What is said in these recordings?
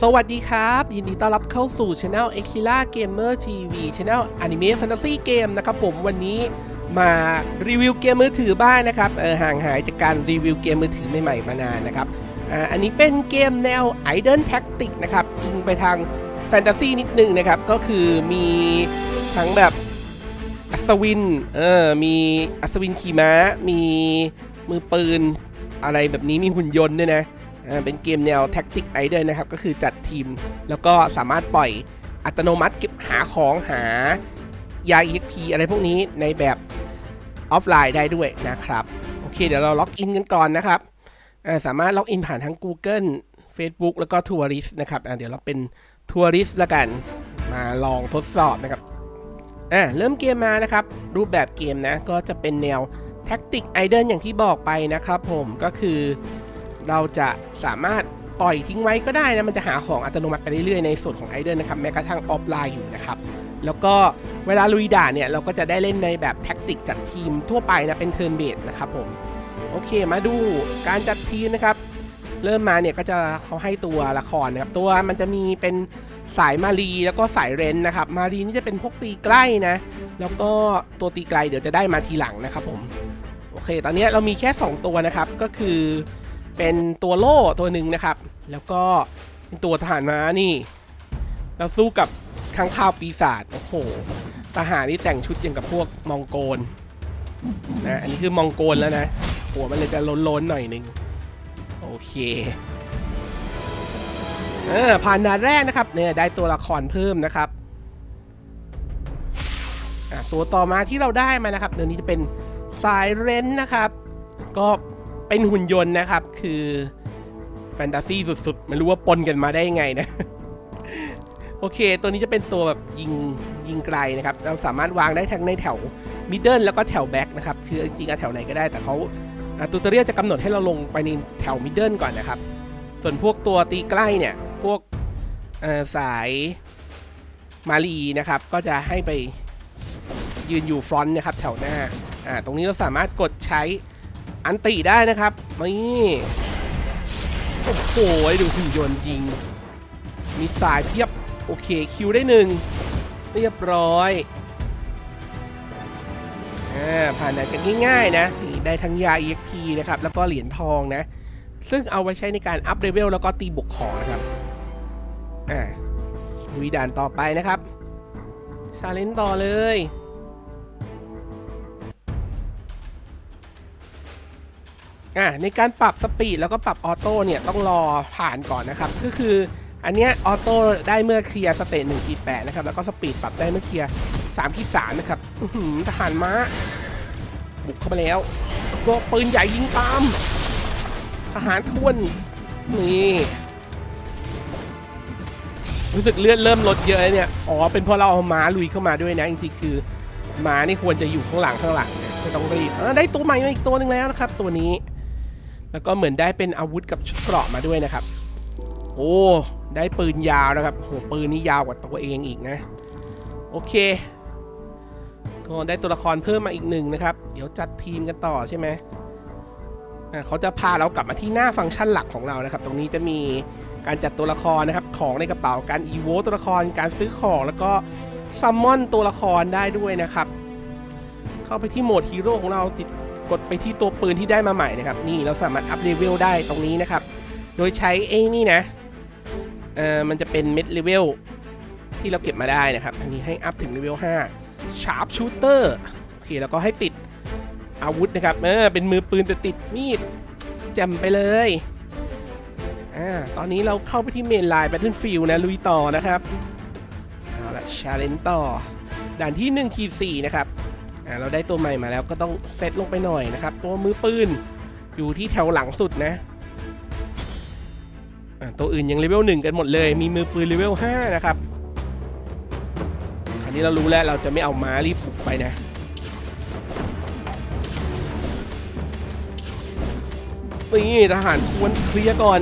สวัสดีครับ ยินดีต้อนรับเข้าสู่ช anel e x i l a Gamer TV Channel Anime Fantasy Game นะครับผมวันนี้มารีวิวเกมมือถือบ้างนะครับเออห่างหายจากการรีวิวเกมมือถือใหม่ๆมานานนะครับอ่าอันนี้เป็นเกมแนว Idle Tactic นะครับอิงไปทางแฟนตาซีนิดนึงนะครับ ก็คือมีทั้งแบบอัศวินเออมีอัศวินขี่ม้า มีมือปืน อะไรแบบนี้มีหุ่นยนต์ด้วยนะ เป็นเกมแนวแท็กติกไอเดนนะครับ ก็คือจัดทีม แล้วก็สามารถปล่อยอัตโนมัติเก็บหาของหายา EXP อะไรพวกนี้ในแบบออฟไลน์ได้ด้วยนะครับ โอเค เดี๋ยวเราล็อกอินกันก่อนนะครับาสามารถล็อกอินผ่านทั้ง Google Facebook แล้วก็ Tourist นะครับเดี๋ยวเราเป็น Tourist ละกัน มาลองทดสอบนะครับอ่าเริ่มเกมมานะครับ รูปแบบเกมนะ ก็จะเป็นแนวแท็กติกไอเดนอย่างที่บอกไปนะครับผมก็คือ เราจะสามารถปล่อยทิ้งไว้ก็ได้นะมันจะหาของอัตโนมัติไปเรื่อยๆในส่วนของไอเดนนะครับแม้กระทั่งออฟไลน์อยู่นะครับแล้วก็เวลาลุยด่านเนี่ยเราก็จะได้เล่นในแบบแท็กติกจัดทีมทั่วไปนะเป็นเทิร์นเบสนะครับผมโอเคมาดูการจัดทีมนะครับ เริ่มมาเนี่ยก็จะเขาให้ตัวละครนะครับตัวมันจะมีเป็นสายมารีแล้วก็สายเรนนะครับ มารีนี่จะเป็นพวกตีใกล้นะ แล้วก็ตัวตีไกลเดี๋ยวจะได้มาทีหลังนะครับผมโอเค ตอนนี้เรามีแค่ 2 ตัวนะครับก็คือ เป็นตัวโล่ตัวหนึ่งนะครับ แล้วก็เป็นตัวทหารม้านี่ เราสู้กับข้างข้าวปีศาจโอ้โหทหารนี่แต่งชุดอย่างกับพวกมองโกลนะอันนี้คือมองโกลแล้วนะหัวมันเลยจะล้นๆหน่อยหนึงโอเคเออผ่านด่านแรกนะครับเนี่ยได้ตัวละครเพิ่มนะครับตัวต่อมาที่เราได้มานะครับเดี๋ยวนี้จะเป็นสายเรนท์นะครับ ก็ เป็นหุ่นยนต์นะครับ คือแฟนตาซีสุดๆ ไม่รู้ว่าปนกันมาได้ยังไงนะ โอเค ตัวนี้จะเป็นตัวแบบยิงยิงไกลนะครับ เราสามารถวางได้ทั้งในแถวมิดเดิลแล้วก็แถวแบ็กนะครับ คือจริงๆแถวไหนก็ได้แต่เขาตูเตอเรียจะกำหนดให้เราลงไปในแถวมิดเดิลก่อนนะครับ ส่วนพวกตัวตีใกล้เนี่ย พวกสายมารีนะครับ ก็จะให้ไปยืนอยู่ฟรอนต์นะครับแถวหน้า อ่า ตรงนี้เราสามารถกดใช้ อันติได้นะครับนี่โอ้โหดูหุ่นยนต์ยิง มีสายเพียบ โอเคคิวได้หนึ่งเรียบร้อยอ่าผ่านด่านกันง่ายๆนะนี่ได้ทั้งยา EXP นะครับ แล้วก็เหรียญทองนะ ซึ่งเอาไว้ใช้ในการอัพเลเวลแล้วก็ตีบวกของนะครับอ่าลุยด่านต่อไปนะครับชาเลนจ์ต่อเลย อ่าในการปรับสปีดแล้วก็ปรับออโต้เนี่ยต้องรอผ่านก่อนนะครับ ก็คืออันเนี้ยออโต้ได้เมื่อเคลียร์สเตจหนึ่งขีดแปดนะครับแล้วก็สปีดปรับได้เมื่อเคลียร์สามขีดสามนะครับทหารม้า บุกเข้ามาแล้ว ก็ปืนใหญ่ยิงตามทหารทวนนี่รู้สึกเลือดเริ่มลดเยอะเนี่ย อ๋อ เป็นเพราะเราเอาม้าลุยเข้ามาด้วยนะ จริงๆ คือม้านี่ควรจะอยู่ข้างหลังข้างหลังไม่ต้องรีบได้ตัวใหม่มาอีกตัวหนึ่งแล้วนะครับ ตัวนี้ แล้วก็เหมือนได้เป็นอาวุธกับชุดเกราะมาด้วยนะครับ โอ้ ได้ปืนยาวนะครับโหปืนนี้ยาวกว่าตัวเองอีกนะ โอเค ก็ได้ตัวละครเพิ่มมาอีกหนึ่งนะครับ เดี๋ยวจัดทีมกันต่อใช่ไหมอ่าเขาจะพาเรากลับมาที่หน้าฟังก์ชันหลักของเรานะครับ ตรงนี้จะมีการจัดตัวละครนะครับ ของในกระเป๋า การอีโวตัวละคร การซื้อของ แล้วก็ซัมมอนตัวละครได้ด้วยนะครับ เข้าไปที่โหมดฮีโร่ของเราติด กดไปที่ตัวปืนที่ได้มาใหม่นะครับ นี่เราสามารถอัพเลเวลได้ตรงนี้นะครับ โดยใช้ไอ้นี่นะ เอ่อ มันจะเป็นเม็ดเลเวลที่เราเก็บมาได้นะครับ อันนี้ให้อัพถึงเลเวล5 Sharp Shooter โอเค แล้วก็ให้ติดอาวุธนะครับ เออ เป็นมือปืนแต่ติดมีดแจำไปเลย อ่า ตอนนี้เราเข้าไปที่เมนไลน์ Battlefield นะ ลุยต่อนะครับ เอาละชาเลนจ์ต่อ ด่านที่1ขีด4นะครับ อ่าเราได้ตัวใหม่มาแล้วก็ต้องเซตลงไปหน่อยนะครับ ตัวมือปืนอยู่ที่แถวหลังสุดนะอะตัวอื่นยังเลเวลหนึ่งกันหมดเลย มีมือปืนเลเวลห้านะครับคราวนี้เรารู้แล้วเราจะไม่เอาม้ารีบบุกไปนะนี่ทหารควรเคลียร์ก่อน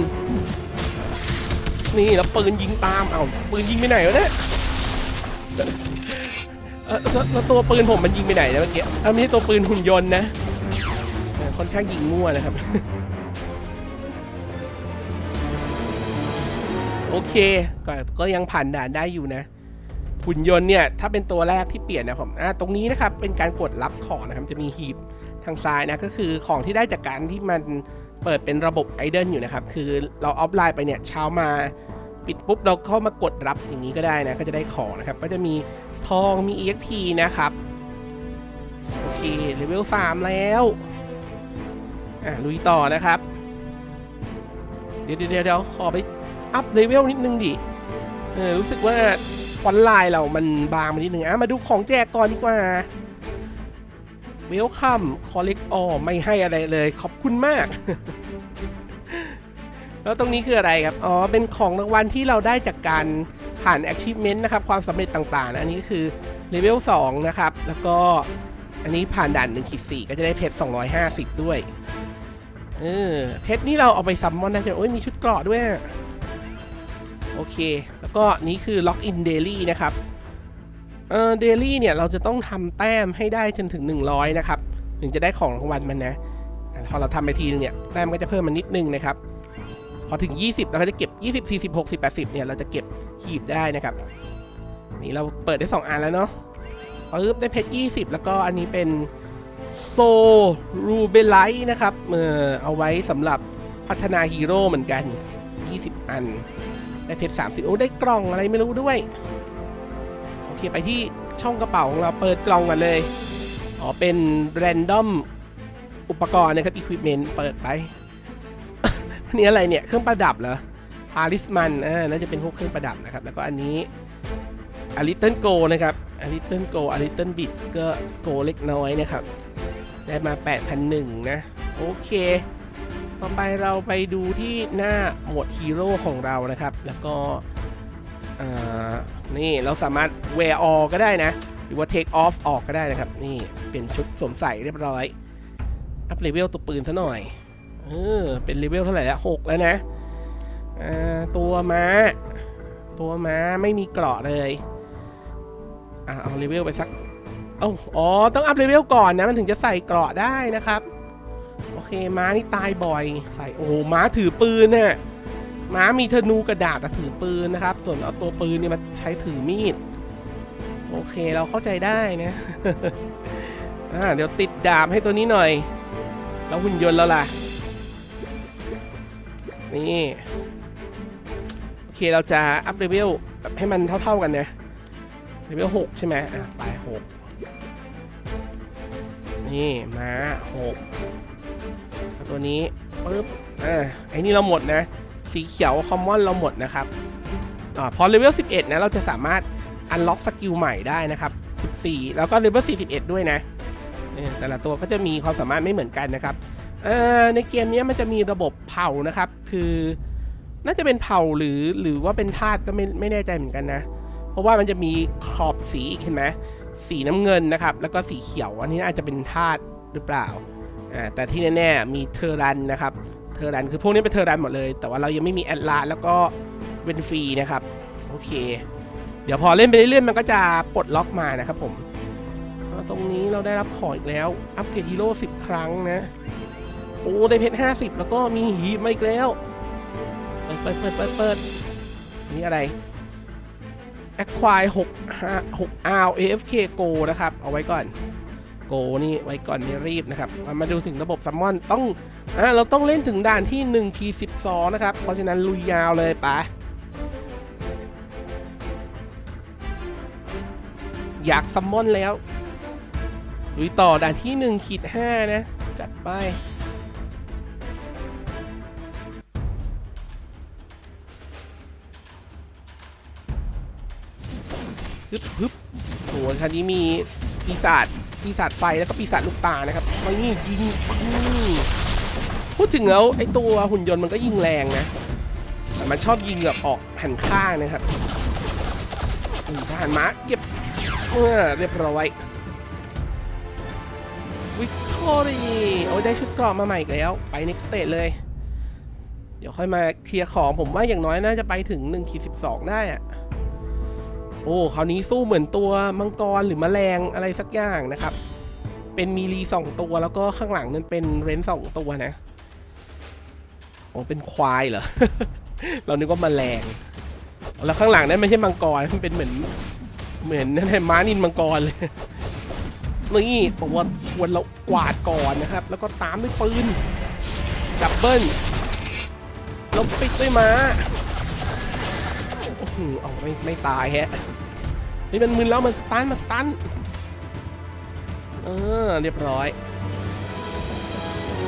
นี่แล้วปืนยิงตามเอาปืนยิงไปไหนวะเนี่ย แล้วตัวปืนผมมันยิงไปไหนนะเมื่อกี้อ้าไม่ใช่ตัวปืนหุ่นยนต์นะค่อนข้างยิงมั่วนะครับ โอเคก็ก็ยังผ่านด่านได้อยู่นะ หุ่นยนต์เนี่ยถ้าเป็นตัวแรกที่เปลี่ยนนะผมอ่าตรงนี้นะครับเป็นการกดรับของนะครับจะมีหีบทางซ้ายนะก็คือของที่ได้จากการที่มันเปิดเป็นระบบไอเดนอยู่นะครับ คือเราออฟไลน์ไปเนี่ยเช้ามาปิดปุ๊บเราเข้ามากดรับอย่างนี้ก็ได้นะ ก็จะได้ของนะครับ ก็จะมี ทองมี EXP นะครับ โอเคเลเวล3แล้ว อะลุยต่อนะครับ เดี๋ยวเดี๋ยวเดี๋ยวขอไปอัพเลเวลนิดนึงดิ เออรู้สึกว่าฟอนต์ไลน์เรามันบางไปนิดนึงอะมาดูของแจกก่อนดีกว่าเวลคัมคอลเลกออไม่ให้อะไรเลย ขอบคุณมากแล้วตรงนี้คืออะไรครับ อ๋อ เป็นของรางวัลที่เราได้จากการ ผ่าน achievement นะครับ ความสำเร็จต่างๆนะอันนี้คือเลเวล2นะครับ แล้วก็อันนี้ผ่านด่าน1ขีด4ก็จะได้เพชร250 ด้วย เออ เพชรนี่เราเอาไปซัมมอนได้ใช่ไหมโอ้ยมีชุดเกราะด้วย โอเค แล้วก็นี่คือ Lock in Daily นะครับ เออ Daily เนี่ย เราจะต้องทำแต้มให้ได้จนถึง 100 นะครับ ถึงจะได้ของรางวัลมันนะ พอเราทำไปทีนึงเนี่ย แต้มก็จะเพิ่มมานิดนึงนะครับ อถึง 20 เราจะเก็บ 20 40 60 80 เนี่ย เราจะเก็บหีบได้นะครับ นี่เราเปิดได้ 2 อันแล้วเนาะปึ๊บได้เพชร 20 แล้วก็อันนี้เป็นโซรูเบลไลท์นะครับเออเอาไว้สำหรับพัฒนาฮีโร่เหมือนกัน 20 อัน ได้เพชร 30 โอ้ได้กล่องอะไรไม่รู้ด้วย โอเคไปที่ช่องกระเป๋าของเราเปิดกล่องกันเลย อ๋อเป็นแรนดอมอุปกรณ์นะครับอุปกรณ์เปิดไป นนี้อะไรเนี่ย เครื่องประดับเหรอพาริสมันอ่าน่าจะเป็นพวกเครื่องประดับนะครับ แล้วก็อันนี้อลิเติ้ลโกนะครับอลิเติ้ลโกอลิเติ้ลบิดก็โกเล็กน้อยนะครับ ได้มา 8,001นะ โอเค ต่อไปเราไปดูที่หน้าหมวดฮีโร่ของเรานะครับ แล้วก็นี่เราสามารถ wear all ก็ได้นะ หรือว่า take off ออกก็ได้นะครับ นี่ เปลี่ยนชุดสวมใส่เรียบร้อย อัพเลเวลตัวปืนซะหน่อย เออ เป็นเลเวลเท่าไหร่แล้วหกแล้วนะตัวม้า ตัวม้าไม่มีเกราะเลยอ่าเอาเลเวลไปสักเอ้าอ๋อ ต้องอัพเลเวลก่อนนะ มันถึงจะใส่เกราะได้นะครับ โอเค ม้านี่ตายบ่อย ใส่ โอ้หม้าถือปืนน่ะ ม้ามีธนูกระดาษแต่ถือปืนนะครับ ส่วนเอาตัวปืนเนี่ยมาใช้ถือมีด โอเค เราเข้าใจได้นะอ่าเดี๋ยวติดดาบให้ตัวนี้หน่อย แล้วหุ่นยนต์แล้วล่ะ นี่โอเคเราจะอัพเลเวลแบบให้มันเท่า ๆกันนะเลเวลหกใช่ไหมอะไปหกนี่ม้าหกตัวนี้ปึ๊บอ่าไอ้นี่เราหมดนะ สีเขียวคอมมอนเราหมดนะครับอ่าพอเลเวล11 นะ เราจะสามารถอันล็อกสกิลใหม่ได้นะครับ 14 แล้วก็เลเวล41 ด้วยนะเออแต่ละตัวก็จะมีความสามารถไม่เหมือนกันนะครับ เออในเกมนี้มันจะมีระบบเผ่านะครับ คือน่าจะเป็นเผ่าหรือหรือว่าเป็นธาตุก็ไม่ไม่แน่ใจเหมือนกันนะ เพราะว่ามันจะมีขอบสีอีกเห็นไหมสีน้ำเงินนะครับ แล้วก็สีเขียวอันนี้อาจจะเป็นธาตุหรือเปล่าอ่าแต่ที่แน่ๆมีเทอร์รันนะครับเทอร์รันคือพวกนี้เป็นเทอร์รันหมดเลย แต่ว่าเรายังไม่มีแอดลาสแล้วก็เวนฟรีนะครับโอเค เดี๋ยวพอเล่นไปเรื่อยๆมันก็จะปลดล็อกมานะครับผมตรงนี้เราได้รับของอีกแล้ว อัปเกรดฮีโร่10 ครั้งนะ โอ้ได้เพชร50แล้วก็มีหีบมาอีกแล้ว เปิดเปิดเปิดเปิดเปิดนี่อะไร Acquire 6 6 R AFK Go นะครับ เอาไว้ก่อน Go นี่ไว้ก่อนไม่รีบนะครับมามาดูถึงระบบซัมมอนต้องอ่าเราต้องเล่นถึงด่านที่ 1 P12 นะครับ เพราะฉะนั้นลุยยาวเลยปะอยากซัมมอนแล้วลุยต่อด่านที่1ขีด5นะ จัดไป ฮึบฮึบโหคันนี้มีปีศาจปีศาจไฟแล้วก็ปีศาจลูกตานะครับมานี่ยิงพูดถึงแล้วไอตัวหุ่นยนต์มันก็ยิงแรงนะแต่มันชอบยิงแบบออกหันข้างนะครับทหารม้าเก็บเออเรียบร้อยวิกตอรี่โอ้ยได้ชุดเกราะมาใหม่อีกแล้ว ไปในสเตจเลย เดี๋ยวค่อยมาเคลียร์ของผมว่าอย่างน้อยน่าจะไปถึง1ขีด12ได้อะ โอ้คราวนี้สู้เหมือนตัวมังกรหรือมแมลงอะไรสักอย่างนะครับ เป็นมีรีสองตัวแล้วก็ข้างหลังนั้นเป็นเรนสองตัวนะโอ้เป็นควายเหรอ เรานึกว่าแมลง แล้วข้างหลังนั้นไม่ใช่มังกรมันเป็นเหมือนเหมือนนั่นแหละม้านินมังกรเลยนี่ตัวควรเรากวาดก่อนนะครับ แล้วก็ตามด้วยปืนดับเบิลแล้วปิดด้วยม้า อ้โหเอาไม่ไม่ตายแฮะเฮ้ยมันมึนแล้วมันสตันมันสตันเออเรียบร้อย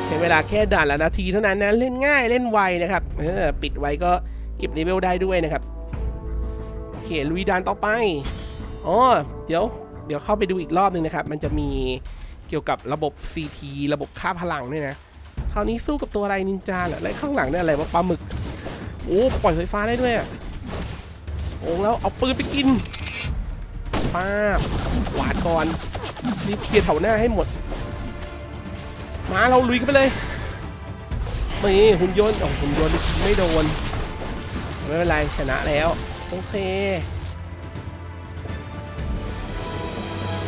ใช้เวลาแค่ด่านละนาทีเท่านั้นนะเล่นง่ายเล่นไวนะครับเออปิดไวก็เก็บเลเวลได้ด้วยนะครับโอเคลุยด่านต่อไปอ๋อเดี๋ยวเดี๋ยวเข้าไปดูอีกรอบหนึ่งนะครับ มันจะมีเกี่ยวกับระบบ CP ระบบค่าพลังด้วยนะคราวนี้สู้กับตัวอะไรนินจาเหรอแล้วข้างหลังเนี่ยอะไรวะปลาหมึกโอ้ปล่อยไฟฟ้าได้ด้วยอะ โอ้แล้วเอาปืนไปกินป้าบหวาดก่อนรีบเคลียร์แถวหน้าให้หมด มาเราลุยกันไปเลยนี่หุ่นยนต์โอ้หุ่นยนต์ไม่โดนไม่เป็นไรชนะแล้วโอเค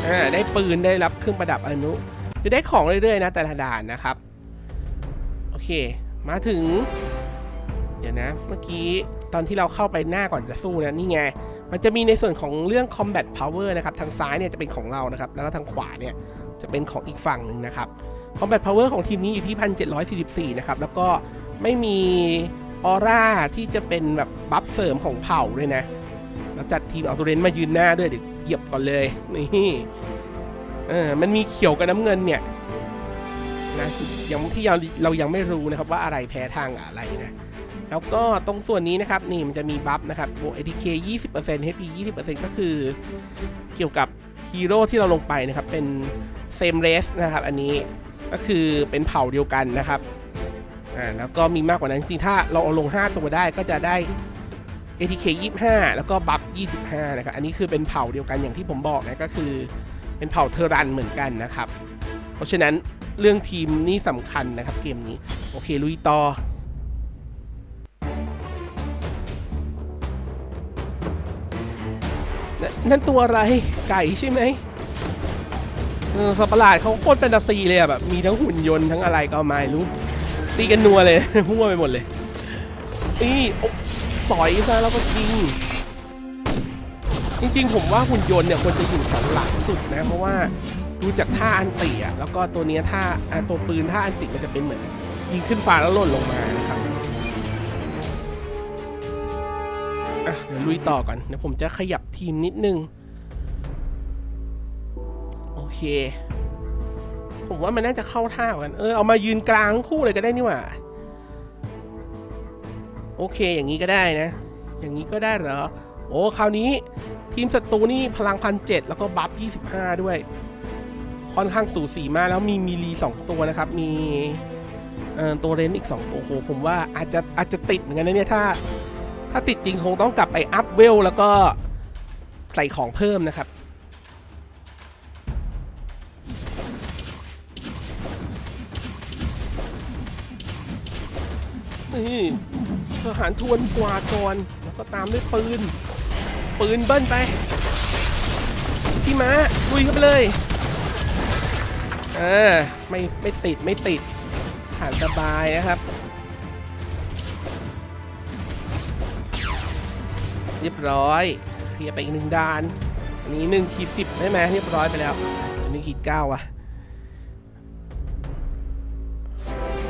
อ่าได้ปืนได้รับเครื่องประดับอะไรไม่รู้จะได้ของเรื่อยๆนะแต่ละด่านนะครับ โอเค มาถึง เดี๋ยวนะเมื่อกี้ ตอนที่เราเข้าไปหน้าก่อนจะสู้นะนี่ไง มันจะมีในส่วนของเรื่อง combat power นะครับ ทางซ้ายเนี่ยจะเป็นของเรานะครับ แล้วก็ทางขวาเนี่ยจะเป็นของอีกฝั่งหนึ่งนะครับ combat power ของทีมนี้อยู่ที่ 1744 นะครับ แล้วก็ไม่มีออร่าที่จะเป็นแบบบัฟเสริมของเผ่าด้วยนะแล้วจัดทีมเอาตัวเรนมายืนหน้าด้วยเดี๋ยวเหยียบก่อนเลยนี่เออมันมีเขียวกับน้ำเงินเนี่ยนะยังที่เรายังไม่รู้นะครับว่าอะไรแพ้ทางอะไรนะ แล้วก็ตรงส่วนนี้นะครับ นี่มันจะมีบัฟนะครับบวก ATK 20% HP 20%ก็คือ เกี่ยวกับฮีโร่ที่เราลงไปนะครับ เป็นเซมเรสนะครับ อันนี้ก็คือเป็นเผ่าเดียวกันนะครับอ่าแล้วก็มีมากกว่านั้นจริงถ้าเราเอาลง 5 ตัวได้ก็จะได้ ATK 25 แล้วก็บัฟ25 นะครับ อันนี้คือเป็นเผ่าเดียวกันอย่างที่ผมบอกนะก็คือเป็นเผ่าเทอรันเหมือนกันนะครับ เพราะฉะนั้นเรื่องทีมนี่สำคัญนะครับเกมนี้ โอเคลุยต่อ นั่นตัวอะไรไก่ใช่ไหมเออสัตว์ปะหลาดเขาโคตรแฟนตาซีเลยอะแบบมีทั้งหุ่นยนต์ทั้งอะไรก็ไม่รู้ ตีกันนัวเลย พุ่งไปหมดเลยนี่สอยซะแล้วก็ยิงจริงๆ ผมว่าหุ่นยนต์เนี่ยควรจะอยู่แถวหลังสุดนะ เพราะว่าดูจากท่าอันติอะแล้วก็ตัวเนี้ยท่าอ่าตัวปืนท่าอันติมันจะเป็นเหมือนยิงขึ้นฟ้าแล้วหล่นลงมานะครับ อะเดี๋ยวลุยต่อก่อนเดี๋ยวผมจะขยับทีมนิดนึง โอเค ผมว่ามันน่าจะเข้าท่ากัน เออเอามายืนกลางคู่เลยก็ได้นี่หว่า โอเคอย่างนี้ก็ได้นะ อย่างนี้ก็ได้เหรอ โอ้คราวนี้ทีมศัตรูนี่พลังพันเจ็ดแล้วก็บัฟ25 ด้วย ค่อนข้างสูสีมากแล้วมีมีรีสองตัวนะครับ มีตัวเรนอีก2ตัวโอ้โหผมว่าอาจจะอาจจะติดเหมือนกันนะเนี่ยถ้า ถ้าติดจริงคงต้องกลับไปอัพเวลแล้วก็ใส่ของเพิ่มนะครับ นี่ทหารทวนกวาดก่อน แล้วก็ตามด้วยปืน ปืนเบิ้ลไป พี่ม้าลุยเข้าไปเลยเออไม่ไม่ติดไม่ติดผ่านสบายนะครับ รียบร้อยเคลียร์ไปอีกหนึ่งด่าน อันนี้หนึ่งขีดสิบได้ไหมเรียบร้อยไปแล้วอันนี้ขีดเก้าอะ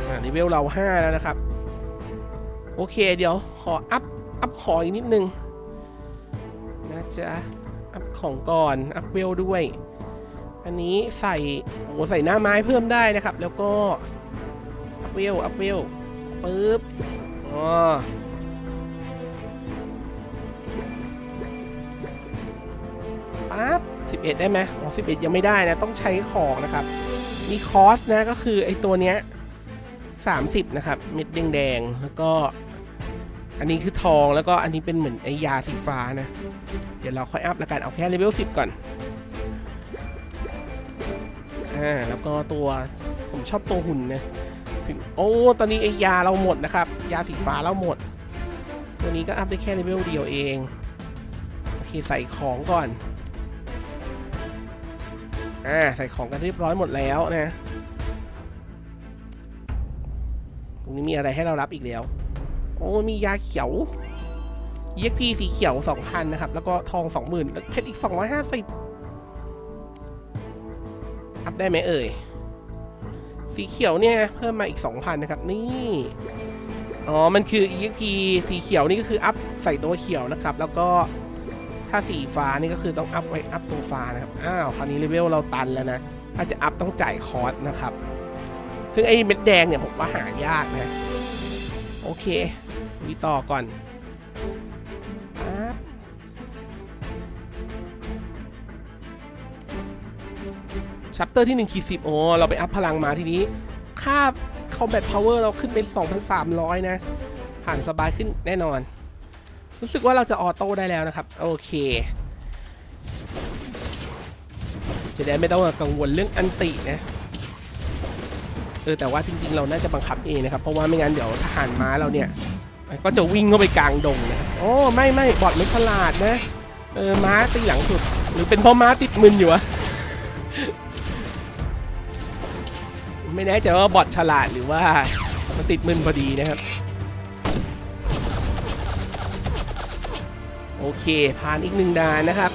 อ่าเลเวลเราห้าแล้วนะครับ โอเคเดี๋ยวขออัพ อัพขออีกนิดนึงนะจ๊ะ อัพของก่อน อัพเวลด้วย อันนี้ใส่โอ้ใส่หน้าไม้เพิ่มได้นะครับ แล้วก็ อัพเวล อัพเวลปึ๊บอ๋อ 11 ได้ไหมอ๋อ11 ยังไม่ได้นะ ต้องใช้ของนะครับ มีคอสนะก็คือไอตัวเนี้ย30 นะครับ เม็ดแดงๆแล้วก็อันนี้คือทองแล้วก็อันนี้เป็นเหมือนไอยาสีฟ้านะ เดี๋ยวเราค่อยอัพแล้วกัน เอาแค่เลเวล10 ก่อนอ่าแล้วก็ตัวผมชอบตัวหุ่นนะถึงโอ้ตอนนี้ไอยาเราหมดนะครับ ยาสีฟ้าเราหมด ตัวนี้ก็อัพได้แค่เลเวลเดียวเอง โอเคใส่ของก่อน อ่าใส่ของกันเรียบร้อยหมดแล้วนะตรงนี้มีอะไรให้เรารับอีกแล้ว โอ้มียาเขียว EXP สีเขียว 2,000 นะครับ แล้วก็ทอง 20,000 แล้วเพชรอีก 250 อัพได้ไหมเอ่ย สีเขียวเนี่ย เพิ่มมาอีก 2,000 นะครับ นี่ อ๋อ มันคือ EXP สีเขียวนี่ก็คืออัพใส่ตัวเขียวนะครับ แล้วก็ ถ้าสีฟ้านี่ก็คือต้องอัพไว้อัพตัวฟ้านะครับ อ้าว คราวนี้เลเวลเราตันแล้วนะ ถ้าจะอัพต้องจ่ายคอร์สนะครับ ซึ่งไอ้เม็ดแดงเนี่ยผมว่าหายากนะ โอเควีต่อก่อนชัปเตอร์ที่1ขีดสิบโอ้เราไปอัพพลังมาทีนี้ ค่า Combat Power เราขึ้นเป็น 2,300 นะ ผ่านสบายขึ้นแน่นอน รู้สึกว่าเราจะออโต้ได้แล้วนะครับ โอเค จะได้ไม่ต้องกังวลเรื่องอันตินะเออแต่ว่าจริงๆ เราน่าจะบังคับเองนะครับ เพราะว่าไม่งั้นเดี๋ยวทหารม้าเราเนี่ย ก็จะวิ่งเข้าไปกลางดงนะโอ้ไม่ไม่บอดไม่ฉลาดนะเออม้าตีหลังสุด หรือเป็นเพราะม้าติดมึนอยู่วะไม่แน่ใจว่าบอดฉลาดหรือว่ามันติดมึนพอดีนะครับ อเค ผ่านอีกหนึ่งด่านนะครับ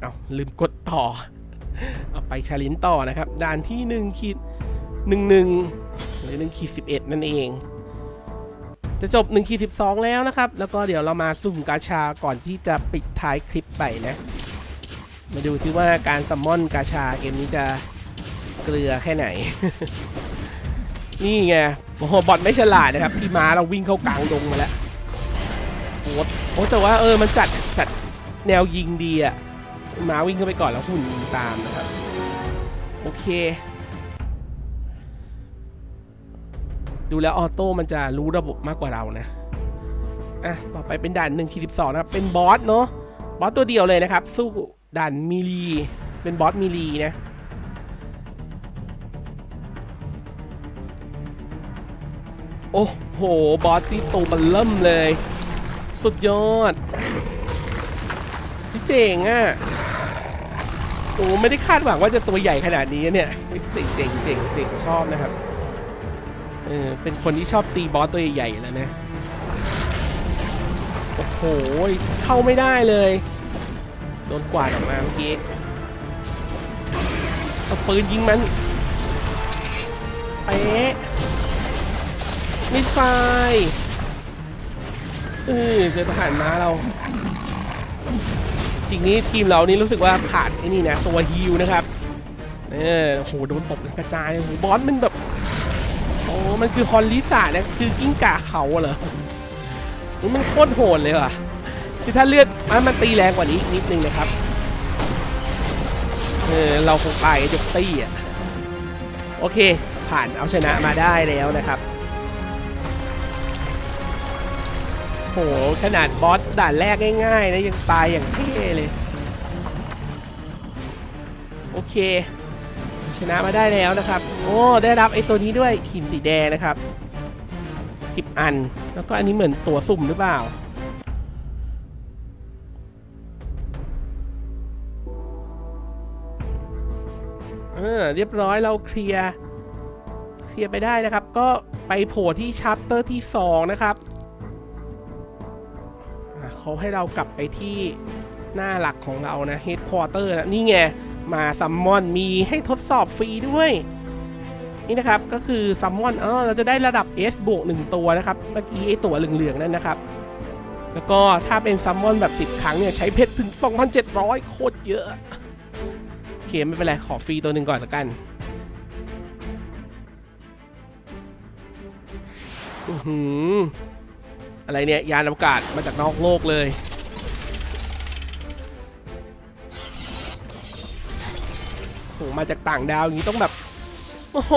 เอาลืมกดต่อ เอาไปชาลินต่อนะครับ ด่านที่1ขีด11หรือ1ขีด11นั่นเอง จะจบ1ขีด12 แล้วนะครับ แล้วก็เดี๋ยวเรามาสุ่มกาชาก่อนที่จะปิดท้ายคลิปไปนะ มาดูซิว่าการซัมมอนกาชาเกมนี้จะเกลือแค่ไหน นี่ไงโอ้บอทไม่ฉลาดนะครับ พี่ม้าเราวิ่งเข้ากลางดงมาแล้ว โอ้โหโอ้แต่ว่าเออมันจัดจัดแนวยิงดีอะม้าวิ่งเข้าไปก่อนแล้วหุ่นยิงตามนะครับ โอเค ดูแล้วออโต้มันจะรู้ระบบมากกว่าเรานะอะต่อไปเป็นด่าน1คีด12นะครับ เป็นบอสเนาะบอสตัวเดียวเลยนะครับ สู้ด่านมีลี เป็นบอสมีลีนะโอ้โห บอสที่ตัวมันเริ่มเลย สุดยอด พี่เจ๋งอะ่ะโอ้ไม่ได้คาดหวังว่าจะตัวใหญ่ขนาดนี้เนี่ยเจ๋งเจ๋งเจ๋งเจ๋งชอบนะครับเออเป็นคนที่ชอบตีบอสตัวใหญ่ๆแล้วนะโอ้โหเข้าไม่ได้เลยโดนกวาดออกมาเมื่อกี้เอาปืนยิงมันเป๊ะมิดไฟ เออเจอทหารม้าเรา จริงนี้ทีมเรานี่รู้สึกว่าขาดไอ้นี่นะตัวฮิวนะครับเออโหโดนตบกระจายโหบอสมันแบบโอ้มันคือฮอนลิสาเนี่ยคือกิ้งก่าเขาเหรอนี่มันโคตรโหดเลยว่ะคือถ้าเลือดมันมันตีแรงกว่านี้อีกนิดนึงนะครับเออเราคงตายยกตี้อะโอเค ผ่านเอาชนะมาได้แล้วนะครับ โห ขนาดบอสด่านแรกง่ายๆนะยังตายอย่างเท่เลย โอเค ชนะมาได้แล้วนะครับ โอ้ ได้รับไอ้ตัวนี้ด้วยหินสีแดงนะครับ10อัน แล้วก็อันนี้เหมือนตัวสุ่มหรือเปล่า เออ เรียบร้อยเราเคลียร์ เคลียร์ไปได้นะครับ ก็ไปโผล่ที่ชัปเตอร์ที่ 2 นะครับ เขาให้เรากลับไปที่หน้าหลักของเรานะเฮดค q อเตอร์นะนี่ไง มาซัมมอนมีให้ทดสอบฟรีด้วย นี่นะครับก็คือซัมมอนเออเราจะได้ระดับ S บวก1ตัวนะครับ เมื่อกี้ไอตัวเหลืองๆ นั่นนะครับ แล้วก็ถ้าเป็นซัมมอนแบบ 10 ครั้งเนี่ย ใช้เพชรถึง 2,700 โคตรเยอะโอเคไม่เป็นไร ขอฟรีตัวหนึ่งก่อนละกันอือหือ อะไรเนี่ยยานอวกาศมาจากนอกโลกเลย โหมาจากต่างดาวอย่างนี้ต้องแบบโอ้โห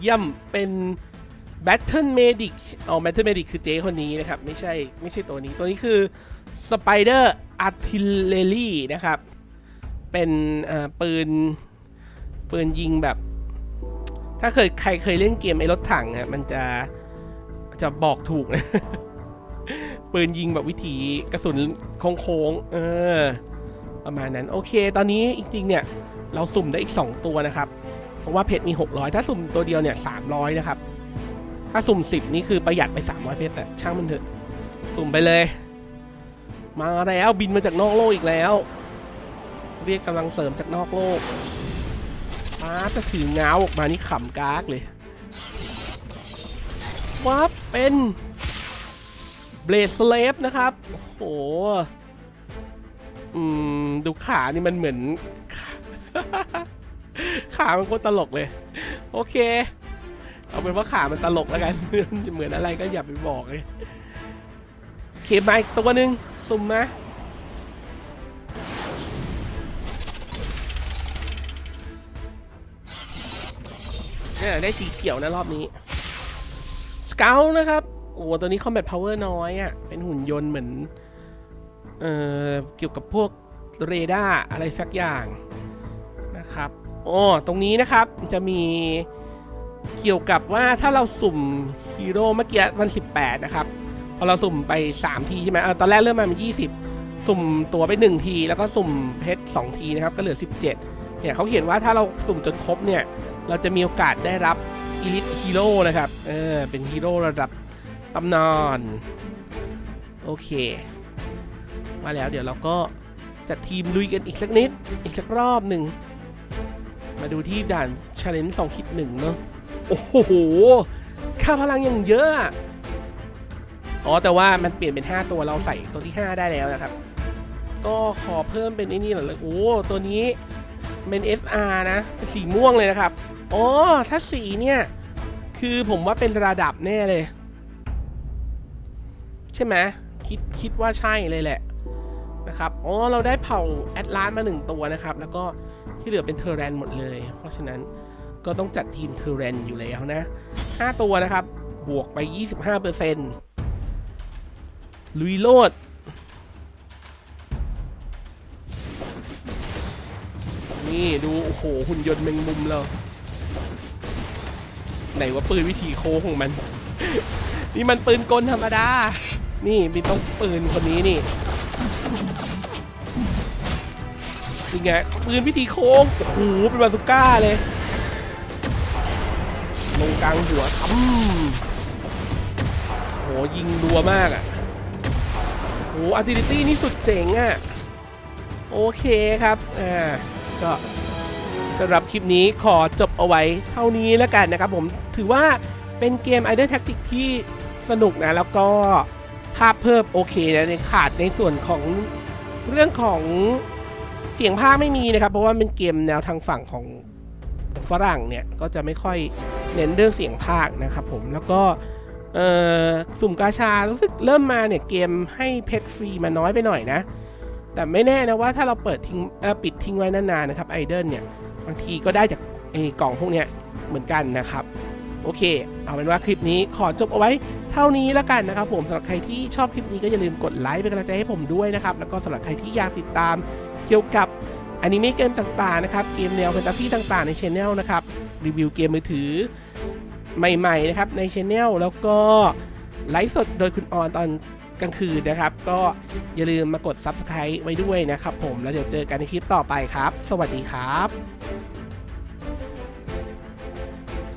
เยี่ยมเป็น Battle Medic อ๋อ Battle Medic คือเจ๊คนนี้นะครับ ไม่ใช่ไม่ใช่ตัวนี้ตัวนี้คือ Spider Artillery นะครับ เป็นเอ่อปืน ปืนยิงแบบ ถ้าเคยใครเคยเล่นเกมไอ้รถถังอะมันจะจะบอกถูกนะ ปืนยิงแบบวิถีกระสุนโค้งๆเออ ประมาณนั้นโอเค ตอนนี้จริงๆเนี่ย เราสุ่มได้อีก 2 ตัวนะครับ เพราะว่าเพชรมี 600 ถ้าสุ่มตัวเดียวเนี่ย300 นะครับ ถ้าสุ่ม 10 นี่คือประหยัดไป 300 เพชรแต่ช่างมันเถอะ สุ่มไปเลย มาแล้วบินมาจากนอกโลกอีกแล้ว เรียกกำลังเสริมจากนอกโลกป้าจะถือง้าออกมานี่ขำกากเลยวับเป็น เบลสเลฟนะครับ โอ้โห อืม ดูขานี่มันเหมือน ขามันโคตรตลกเลย โอเค เอาเป็นว่าขามันตลกแล้วกันเหมือนอะไรก็อย่าไปบอกเลยเคมาอีกตัวหนึ่งซุ่มนะเนี่ยได้สีเขียวนะรอบนี้สเกลนะครับ โอ้ตัวนี้คอมแบทพาวเวอร์น้อยอะ่ะ เป็นหุ่นยนต์เหมือน เอ่อ เกี่ยวกับพวกเรดาร์อะไรสักอย่างนะครับ โอ้ ตรงนี้นะครับจะมีเกี่ยวกับว่าถ้าเราสุ่มฮีโร่เมื่อกี้มัน 18 นะครับ พอเราสุ่มไป 3 ทีใช่ไหมอตอนแรกเริ่มมามัน20 สุ่มตัวไป 1 ที แล้วก็สุ่มเพชร2ทีนะครับ ก็เหลือ 17 เนี่ยเขาเขียนว่าถ้าเราสุ่มจนครบเนี่ย เราจะมีโอกาสได้รับอีลิทฮีโร่นะครับ เออ เป็นฮีโร่ระดับ ตำนาน โอเค มาแล้วเดี๋ยวเราก็จัดทีมลุยกันอีกสักนิด อีกสักรอบหนึ่ง มาดูที่ด่าน Challenge 2คิดหนึ่งเนาะโอ้โห ค่าพลังอย่างเยอะอะ อ๋อ แต่ว่ามันเปลี่ยนเป็น 5 ตัวเราใส่ตัวที่ 5 ได้แล้วนะครับ ก็ขอเพิ่มเป็นไอ้นี่หน่อยเลยโอ้ ตัวนี้เป็น SR นะเป็นสีม่วงเลยนะครับ อ๋อ ถ้าสีเนี่ย คือผมว่าเป็นระดับแน่เลย ใช่ไหมคิดคิดว่าใช่เลยแหละนะครับอ๋อเราได้เผ่าแอตลาสมาหนึ่งตัวนะครับ แล้วก็ที่เหลือเป็นเทอร์แรนหมดเลย เพราะฉะนั้นก็ต้องจัดทีมเทอร์แรนอยู่แล้วนะ 5 ตัวนะครับ บวกไป 25%ลุยโลดนี่ดู โอ้โห หุ่นยนต์แมงมุมเราไหนว่าปืนวิธีโค้งของมัน นี่มันปืนกลธรรมดา นี่มีต้องปืนคนนี้นี่นี่ไงปืนวิธีโค้งโอ้โหเป็นบาซูก้าเลย ลงกลางหัวอืมโหยิงรัวมากอะโหอาร์ติลิตี้นี่สุดเจ๋งอะ โอเคครับ อ่า ก็สำหรับคลิปนี้ขอจบเอาไว้เท่านี้แล้วกันนะครับผมถือว่าเป็นเกม Idle Tactic ที่สนุกนะ แล้วก็ ภาพเพิ่มโอเคนะในขาดในส่วนของเรื่องของเสียงภาคไม่มีนะครับ เพราะว่าเป็นเกมแนวทางฝั่งของฝรั่งเนี่ยก็จะไม่ค่อยเน้นเรื่องเสียงภาคนะครับผมแล้วก็สุ่มกาชารู้สึกเริ่มมาเนี่ยเกมให้เพชรฟรีมาน้อยไปหน่อยนะ แต่ไม่แน่นะว่าถ้าเราเปิดทิ้งปิดทิ้งไว้นานๆนะครับไอเดิลเนี่ยบางทีก็ได้จากไอ้กล่องพวกเนี้ยเหมือนกันนะครับ โอเค เอาเป็นว่าคลิปนี้ขอจบเอาไว้เท่านี้แล้วกันนะครับผมสำหรับใครที่ชอบคลิปนี้ก็อย่าลืมกดไลค์เป็นกำลังใจให้ผมด้วยนะครับแล้วก็สำหรับใครที่อยากติดตามเกี่ยวกับอนิเมะเกมต่างๆนะครับเกมแนวแฟนตาซีต่างๆในช anel นะครับรีวิวเกมมือถือใหม่ๆนะครับในช anel แล้วก็ไลฟ์สดโดยคุณออนตอนกลางคืนนะครับ ก็อย่าลืมมากด Subscribe ไว้ด้วยนะครับผมแล้วเดี๋ยวเจอกันในคลิปต่อไปครับ สวัสดีครับ